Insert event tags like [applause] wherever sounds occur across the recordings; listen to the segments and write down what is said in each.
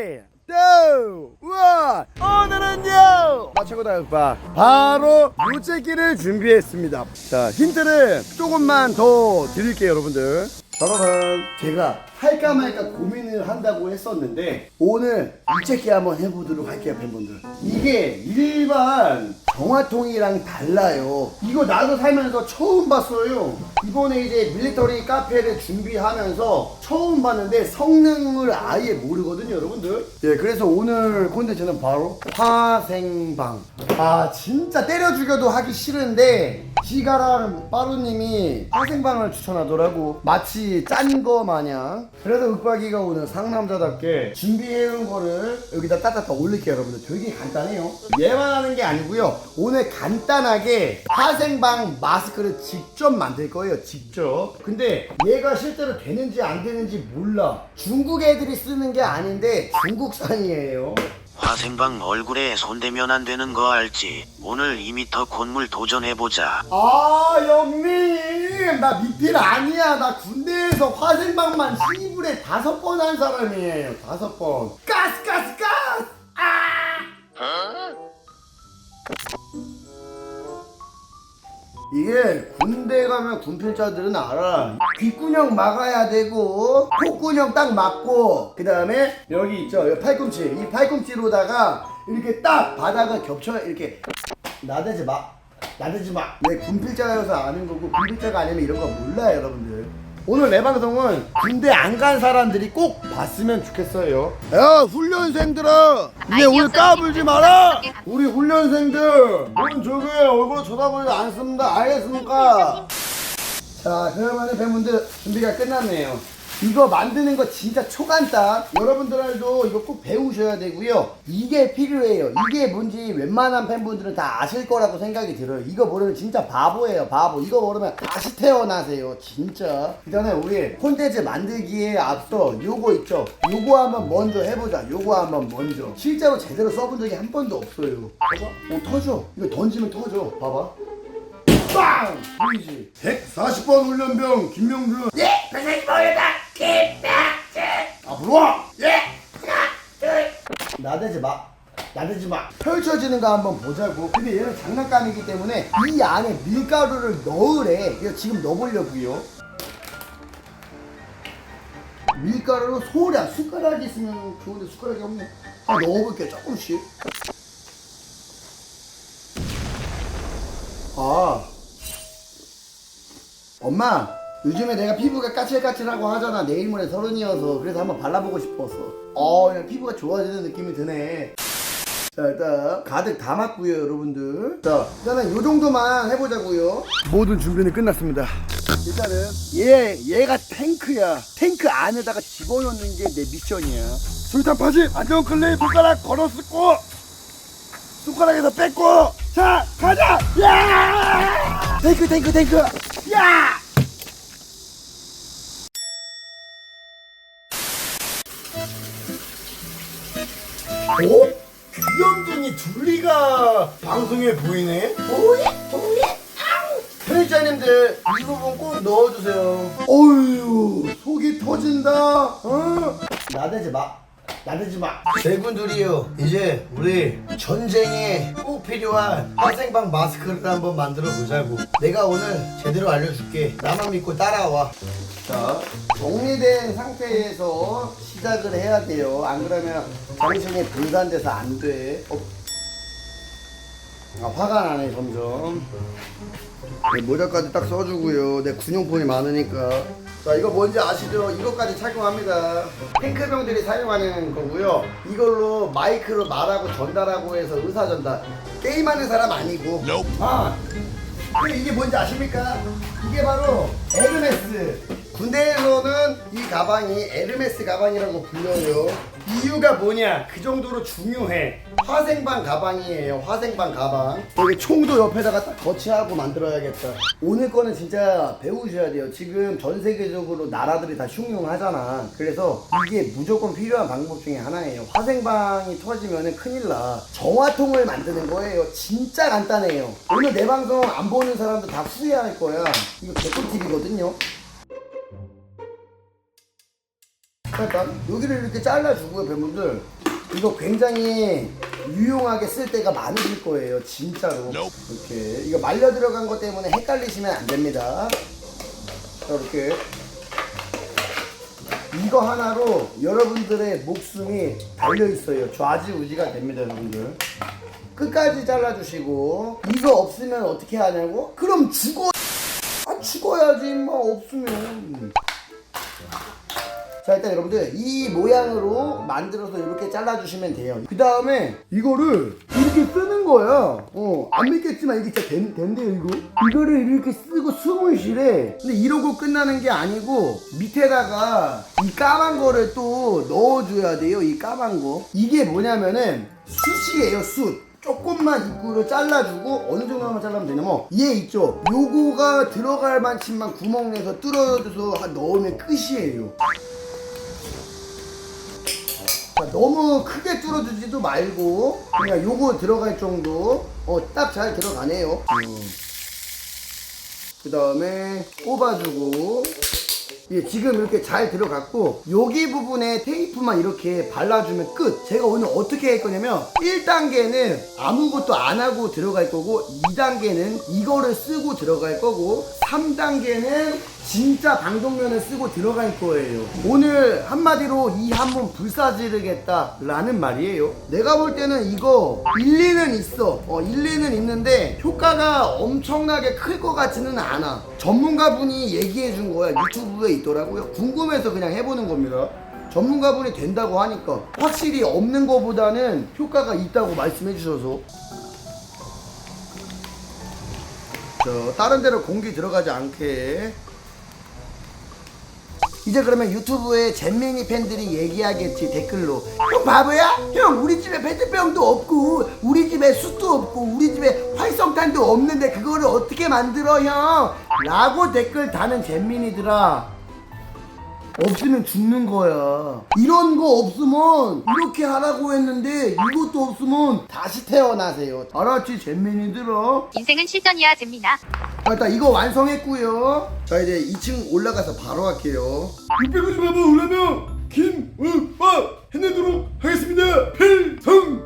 2, 1 오늘은요. 마차고다 흑박 바로 요재기를 준비했습니다. 자 힌트를 조금만 더 드릴게요 여러분들. 여러분 제가 할까 말까 고민을 한다고 했었는데 오늘 유채기 한번 해보도록 할게요 팬분들. 이게 일반 정화통이랑 달라요. 이거 나도 살면서 처음 봤어요. 이번에 이제 밀리터리 카페를 준비하면서 처음 봤는데 성능을 아예 모르거든요 여러분들. 예 그래서 오늘 콘텐츠는 바로 화생방. 아 진짜 때려 죽여도 하기 싫은데 시가라는 빠루님이 화생방을 추천하더라고. 마치 짠 거 마냥. 그래서 윽박이가 오늘 상남자답게 준비해온 거를 여기다 따뜻하 올릴게요 여러분들. 되게 간단해요. 얘만 하는 게 아니고요. 오늘 간단하게 화생방 마스크를 직접 만들 거예요 직접. 근데 얘가 실제로 되는지 안 되는지 몰라. 중국 애들이 쓰는 게 아닌데 중국산이에요 화생방 얼굴에 손대면 안 되는 거 알지? 오늘 2미터 곤물 도전해보자. 아 형님 나 미필 아니야 나 군대에서 화생방만 시불에 다섯 번 한 사람이에요 다섯 번 가스 가스 이게 군대 가면 군필자들은 알아 귓구녕 막아야 되고 콧구녕 딱 막고 그 다음에 여기 있죠 여기 팔꿈치 이 팔꿈치로다가 이렇게 딱 바닥을 겹쳐 이렇게 나대지 마 나대지 마. 내 군필자여서 아는 거고 군필자가 아니면 이런 거 몰라요, 여러분들. 오늘 내 방송은 군대 안 간 사람들이 꼭 봤으면 좋겠어요. 야, 훈련생들아! 이제 우리 까불지 마라! 우리 훈련생들! 뭔 저게 얼굴 쳐다보지도 않습니다. 알겠습니까? 자, 그러면은 팬분들 준비가 끝났네요. 이거 만드는 거 진짜 초간단. 여러분들도 이거 꼭 배우셔야 되고요. 이게 필요해요. 이게 뭔지 웬만한 팬분들은 다 아실 거라고 생각이 들어요. 이거 모르면 진짜 바보예요, 바보. 이거 모르면 다시 태어나세요, 진짜. 일단은 우리 콘텐츠 만들기에 앞서 요거 있죠? 요거 한번 먼저 해보자. 요거 한번 먼저. 실제로 제대로 써본 적이 한 번도 없어요. 봐봐. 어, 터져. 이거 던지면 터져. 봐봐. 빵! 보이지? 140번 훈련병 김명준 예! 140번 훈련병 김명준 앞으로 와! 예! 나대지 마. 나대지 마. 펼쳐지는 거 한번 보자고. 근데 얘는 장난감이기 때문에 이 안에 밀가루를 넣으래. 이거 지금 넣어보려고요. 밀가루로 소량 숟가락이 있으면 좋은데 숟가락이 없네. 아 넣어볼게 조금씩. 아. 엄마 요즘에 내가 피부가 까칠까칠하고 하잖아. 내일 모레 서른이어서 그래서 한번 발라보고 싶었어 어 그냥 피부가 좋아지는 느낌이 드네. 자 일단 가득 담았고요 여러분들. 자 일단은 요 정도만 해보자고요. 모든 준비는 끝났습니다. 일단은 얘 얘가 탱크야. 탱크 안에다가 집어넣는 게 내 미션이야. 술탄 파지 안전 클레이 손가락 걸어 쓰고 손가락에서 뺏고. 자 가자! 야! 탱크 탱크 탱크. 야 오? 귀염둥이 둘리가 방송에 보이네? 오예 오예 편집자님들 이 부분 꼭 넣어주세요 어휴 속이 터진다 어? 나대지 마 나대지 마. 대군들이요. 이제 우리 전쟁에 꼭 필요한 화생방 마스크를 한번 만들어 보자고. 내가 오늘 제대로 알려줄게. 나만 믿고 따라와. 자, 정리된 상태에서 시작을 해야 돼요. 안 그러면 정신이 분산돼서 안 돼. 어. 아, 화가 나네 점점. 네, 모자까지 딱 써주고요. 내 군용폰이 많으니까. 자, 이거 뭔지 아시죠? 이것까지 착용합니다. 탱크병들이 사용하는 거고요. 이걸로 마이크로 말하고 전달하고 해서 의사 전달. 게임하는 사람 아니고. 아, 근데 이게 뭔지 아십니까? 이게 바로 에르메스. 군대에서는 이 가방이 에르메스 가방이라고 불려요. 이유가 뭐냐? 그 정도로 중요해. 화생방 가방이에요. 화생방 가방. 여기 총도 옆에다가 딱 거치하고 만들어야겠다. 오늘 거는 진짜 배우셔야 돼요. 지금 전 세계적으로 나라들이 다 흉흉하잖아. 그래서 이게 무조건 필요한 방법 중에 하나예요. 화생방이 터지면 큰일 나. 정화통을 만드는 거예요. 진짜 간단해요. 오늘 내 방송 안 보는 사람도 다 후회할 거야. 이거 개꿀팁이거든요. 일단 여기를 이렇게 잘라주고요 팬분들. 이거 굉장히 유용하게 쓸 때가 많으실 거예요 진짜로. 이렇게. 이거 말려 들어간 것 때문에 헷갈리시면 안 됩니다. 자 이렇게. 이거 하나로 여러분들의 목숨이 달려 있어요. 좌지우지가 됩니다 여러분들. 끝까지 잘라주시고. 이거 없으면 어떻게 하냐고? 그럼 죽어. 아 죽어야지 뭐 없으면 자 일단 여러분들 이 모양으로 만들어서 이렇게 잘라주시면 돼요. 그 다음에 이거를 이렇게 쓰는 거야 어안 믿겠지만 이게 진짜 된, 된대요 이거. 이거를 이렇게 쓰고 숨을 쉬래. 근데 이러고 끝나는 게 아니고 밑에다가 이 까만 거를 또 넣어줘야 돼요 이 까만 거. 이게 뭐냐면은 숯이에요 숯. 조금만 입구를 잘라주고 어느 정도만 잘라면 되냐면 얘 있죠? 요거가 들어갈 만큼만 구멍 내서 뚫어줘서 한 넣으면 끝이에요. 자, 너무 크게 뚫어주지도 말고 그냥 요거 들어갈 정도. 어 딱 잘 들어가네요. 그 다음에 꼽아주고. 예, 지금 이렇게 잘 들어갔고 여기 부분에 테이프만 이렇게 발라주면 끝. 제가 오늘 어떻게 할 거냐면 1단계는 아무것도 안 하고 들어갈 거고 2단계는 이거를 쓰고 들어갈 거고 3단계는 진짜 방독면을 쓰고 들어갈 거예요. 오늘 한마디로 이한번 불사지르겠다 라는 말이에요. 내가 볼 때는 이거 일리는 있어. 어, 일리는 있는데 효과가 엄청나게 클 것 같지는 않아. 전문가분이 얘기해 준 거야. 유튜브에 있더라고요. 궁금해서 그냥 해보는 겁니다. 전문가분이 된다고 하니까 확실히 없는 거보다는 효과가 있다고 말씀해 주셔서. 저 다른 데로 공기 들어가지 않게 이제 그러면 유튜브에 잼민이 팬들이 얘기하겠지 댓글로 형 바보야? 형 우리 집에 페트병도 없고 우리 집에 숯도 없고 우리 집에 활성탄도 없는데 그거를 어떻게 만들어 형? 라고 댓글 다는 잼민이들아 없으면 죽는 거야 이런 거 없으면 이렇게 하라고 했는데 이것도 없으면 다시 태어나세요 알았지 잼민이들아 인생은 실전이야 잼민아. 자, 일단 이거 완성했고요. 자 이제 2층 올라가서 바로 할게요. 650만 번 올라면 김은빠 해내도록 하겠습니다. 필성.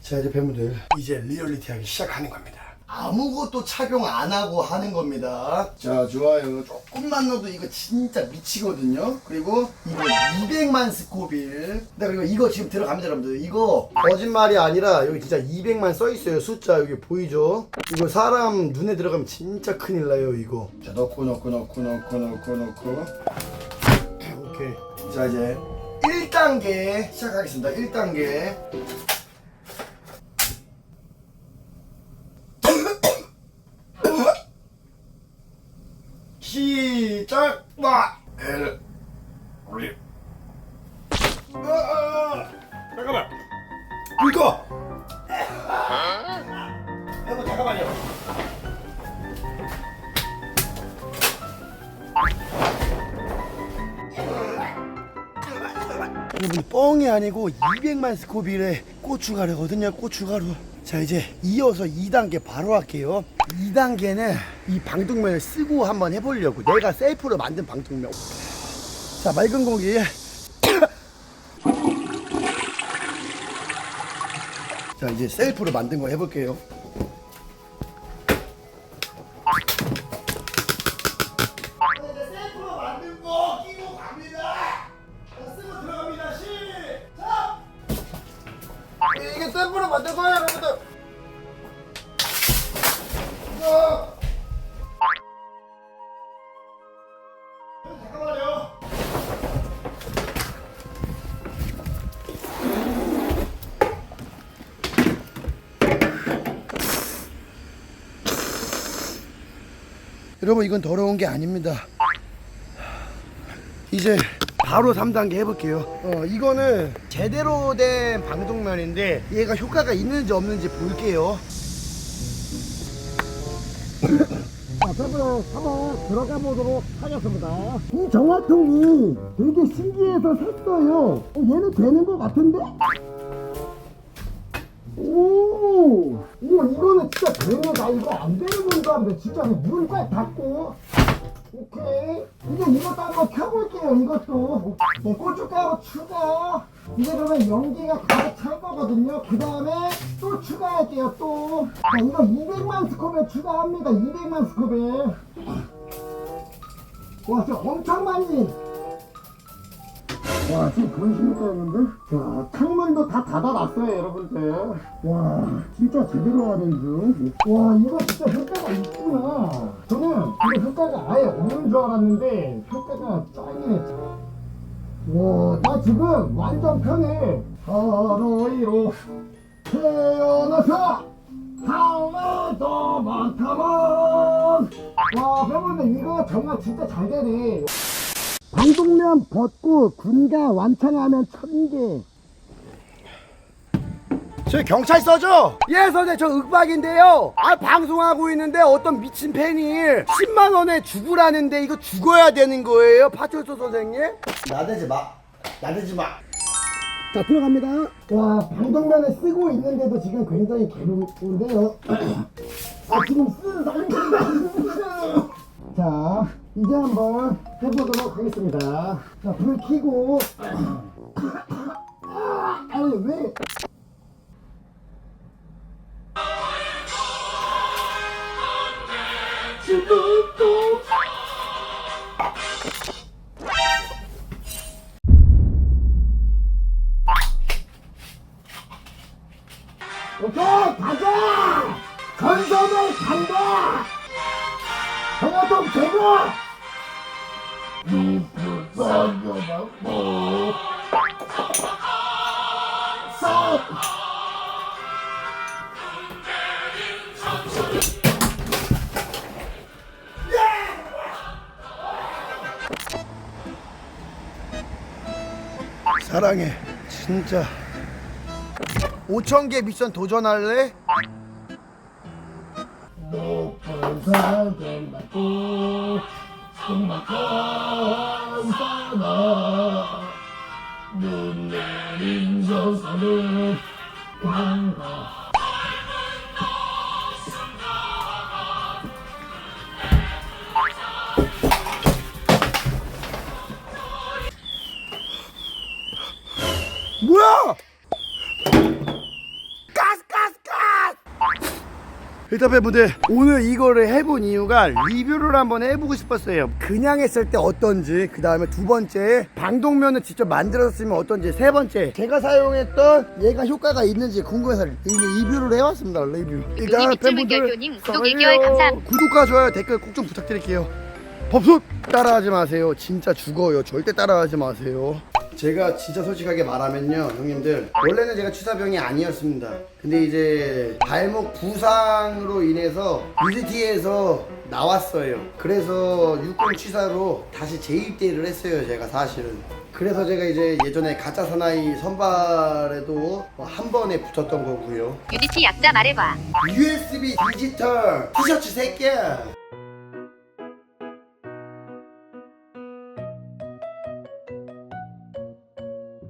자 이제 팬분들 이제 리얼리티하기 시작하는 겁니다. 아무것도 착용 안 하고 하는 겁니다. 자 좋아요. 조금만 넣어도 이거 진짜 미치거든요. 그리고 이거 200만 스코빌. 네 그리고 이거 지금 들어갑니다 여러분들. 이거 거짓말이 아니라 여기 진짜 200만 써 있어요. 숫자 여기 보이죠? 이거 사람 눈에 들어가면 진짜 큰일 나요 이거. 자 넣고 넣고 넣고 넣고 넣고 넣고. [clears throat] 오케이. 자 이제 1단계 시작하겠습니다. 1단계. 여러분 뻥이 아니고 200만 스코빌의 고추가루거든요 고추가루. 자 이제 이어서 2단계 바로 할게요. 2단계는 이 방독면을 쓰고 한번 해보려고. 내가 셀프로 만든 방독면. 자 맑은 공기. [coughs] 자 이제 셀프로 만든 거 해볼게요 셀프로 만든 거예요 여러분들. 잠깐만요. 여러분 이건 더러운 게 아닙니다. 이제 바로 3단계 해볼게요 어 이거는 제대로 된 방독면인데 얘가 효과가 있는지 없는지 볼게요 자 그러면 한번 들어가 보도록 하겠습니다 이 정화통이 되게 신기해서 샀어요 어, 얘는 되는 것 같은데? 오, 오, 이거는 진짜 되는 거다. 이거 안 되는 건가? 근데 진짜 물을 꽉 닫고 오케이. 이제 이것도 한번 켜볼게요, 이것도. 네, 고춧가루 추가. 이제 그러면 연기가 가득 찰 거거든요. 그 다음에 또 추가할게요, 또. 자, 이거 200만 스컵에 추가합니다, 200만 스컵에. 와, 진짜 엄청 많이. 와, 지금 보이십니까, 여러분들? 자, 창문도 다 닫아놨어요, 여러분들. 와, 진짜 제대로 하는 중. 와, 이거 진짜 효과가 있구나. 저는 이거 효과가 아예 없는 줄 알았는데, 효과가 짱이네. 와, 나 지금 완전 편해. 하루이로 태어나서 더 많다만. 와, 여러분들, 이거 정말 진짜 잘 되네. 방독면 벗고 군가 완창하면 천개 저 경찰 서죠? 예 선생 저 윽박인데요. 아 방송하고 있는데 어떤 미친 팬이 10만원에 죽으라는데 이거 죽어야 되는 거예요 파출소 선생님? 나대지 마. 나대지 마. 자 들어갑니다. 와 방독면을 쓰고 있는데도 지금 굉장히 괴로운데요. [clears throat] 아 지금 쓰는 사람이 자 이제 한번 해보도록 하겠습니다. 자 불 켜고. 아니 왜 사랑해. 진짜. 5천 개 미션 도전할래? 높은 산을 받고 행복한 사람 눈 내린 저산을 간다 일단 팬분들 오늘 이거를 해본 이유가 리뷰를 한번 해보고 싶었어요. 그냥 했을 때 어떤지 그 다음에 두 번째 방독면을 직접 만들어서 쓰면 어떤지 세 번째 제가 사용했던 얘가 효과가 있는지 궁금해서 이 리뷰를 해왔습니다 리뷰. 일단 팬분들 구독 사랑해요. 1개월 감사합니다. 구독과 좋아요 댓글 꼭 좀 부탁드릴게요. 법솥 따라하지 마세요. 진짜 죽어요. 절대 따라하지 마세요 제가 진짜 솔직하게 말하면요 형님들. 원래는 제가 취사병이 아니었습니다. 근데 이제 발목 부상으로 인해서 UGT에서 나왔어요. 그래서 육군 취사로 다시 재입대를 했어요 제가 사실은. 그래서 제가 이제 예전에 가짜 사나이 선발에도 한 번에 붙었던 거고요. 유니티 약자 말해봐. USB 디지털 티셔츠 3개